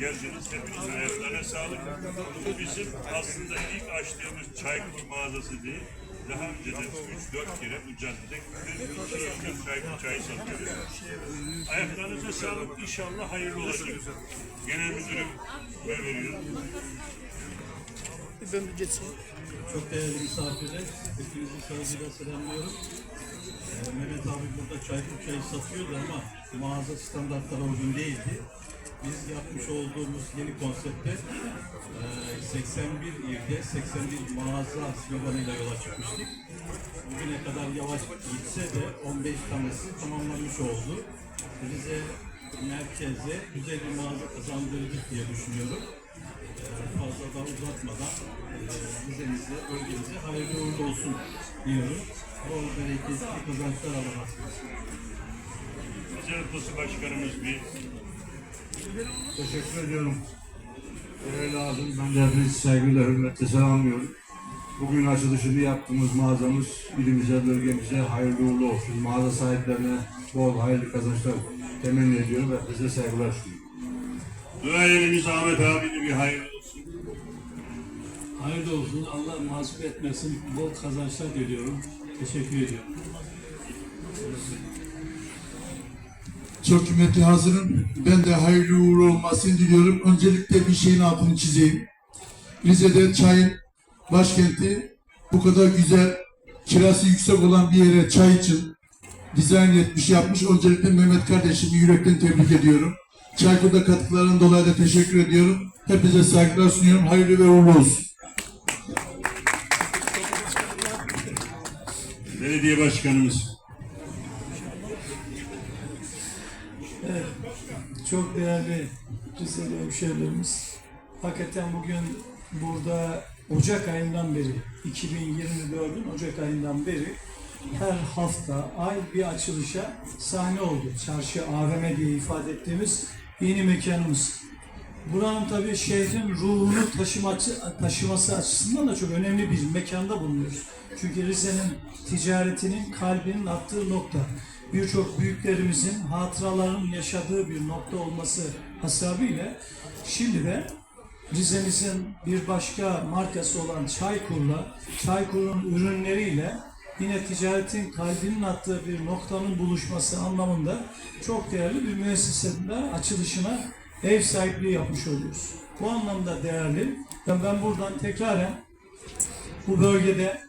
geldiniz. Hepinizin ayaklarına sağlık. Bu bizim aslında ilk açtığımız çaykur mağazası değil. Daha önceden 3-4 kere bu caddede 42 yıldır çaykur çayı satıyoruz. Ayaklarınıza sağlık. İnşallah hayırlı olacak. Genel müdürüm ve veriyorum. Geçeyim. Çok değerli misafirler, hepinizi saygıyla selamlıyorum. Ee, Mehmet abi burada Çaykur çayı satıyordu ama mağaza standartlara uygun değildi. Biz yapmış olduğumuz yeni konsepte e, 81 ilde 81 mağaza sloganıyla yola çıkmıştık. Bugüne kadar yavaş gitse de 15 tanesi tamamlanmış oldu. Rize merkeze güzel bir mağaza kazandırdık diye düşünüyorum. Ee, fazla da uzatmadan e, Rize'mize, bölgemize hayırlı uğurlu olsun diyorum. Bol bereketli kazançlar Allah Ticaret Odası Başkanımız bir Teşekkür ediyorum. Değerli ağzım, ben de hepinizi saygıyla, hürmetle selamlıyorum. Bugün açılışını yaptığımız mağazamız ilimize, bölgemize hayırlı uğurlu olsun. Mağaza sahiplerine bol hayırlı kazançlar temenni ediyorum ve size saygılar sunuyorum. duayenimiz Ahmet abinin bir hayırlı olsun. Hayırlı olsun. Allah mahcup etmesin. Bol kazançlar diliyorum. Teşekkür ediyorum. Çok kıymetli hazırım. Ben de hayırlı uğurlu olmasını diliyorum. Öncelikle bir şeyin altını çizeyim. Rize'de çayın başkenti bu kadar güzel, kirası yüksek olan bir yere çay için dizayn etmiş, yapmış. Öncelikle Mehmet kardeşimi yürekten tebrik ediyorum. Çaykur'da katkılarından dolayı da teşekkür ediyorum. Hepinize saygılar sunuyorum. Hayırlı ve uğurlu olsun. Belediye Başkanımız. Çok değerli Rizeli hemşehrilerimiz. Hakikaten bugün burada Ocak ayından beri, 2024'ün Ocak ayından beri her hafta, ay bir açılışa sahne oldu. Çarşı AVM diye ifade ettiğimiz yeni mekanımız. Buranın tabii şehrin ruhunu taşıması, taşıması açısından da çok önemli bir mekanda bulunuyoruz. Çünkü Rize'nin ticaretinin kalbinin attığı nokta. Birçok büyüklerimizin hatıralarının yaşadığı bir nokta olması hasabıyla şimdi de Rize'mizin bir başka markası olan Çaykur'la, Çaykur'un ürünleriyle yine ticaretin kalbinin attığı bir noktanın buluşması anlamında çok değerli bir müessesede açılışına ev sahipliği yapmış oluyoruz. Bu anlamda değerli. Ben, buradan tekraren bu bölgede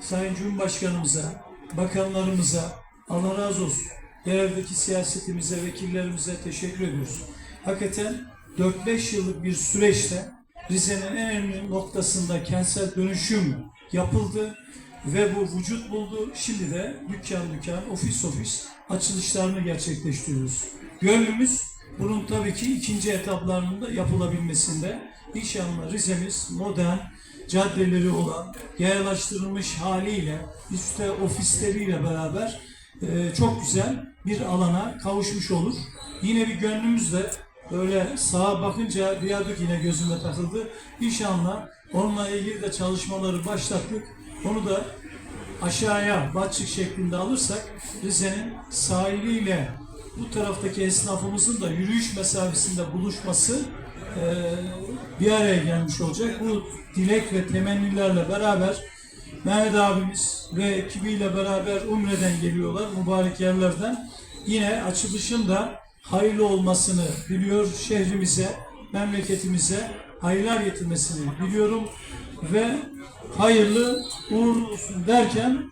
Sayın Cumhurbaşkanımıza, bakanlarımıza Allah razı olsun. Yerel'deki siyasetimize, vekillerimize teşekkür ediyoruz. Hakikaten 4-5 yıllık bir süreçte Rize'nin en önemli noktasında kentsel dönüşüm yapıldı ve bu vücut buldu. Şimdi de dükkan dükkan, ofis ofis açılışlarını gerçekleştiriyoruz. Gönlümüz bunun tabii ki ikinci etaplarının da yapılabilmesinde. İnşallah Rize'miz modern, caddeleri olan, yayalaştırılmış haliyle, üstte ofisleriyle beraber e, çok güzel bir alana kavuşmuş olur. Yine bir gönlümüzde böyle sağa bakınca viyadük yine gözüme takıldı. İnşallah onunla ilgili de çalışmaları başlattık. Onu da aşağıya Batçık şeklinde alırsak Rize'nin sahiliyle bu taraftaki esnafımızın da yürüyüş mesafesinde buluşması eee, bir araya gelmiş olacak. Bu dilek ve temennilerle beraber Mehmet abimiz ve ekibiyle beraber Umre'den geliyorlar mübarek yerlerden. Yine açılışın da hayırlı olmasını biliyor şehrimize, memleketimize hayırlar getirmesini biliyorum ve hayırlı uğurlu olsun derken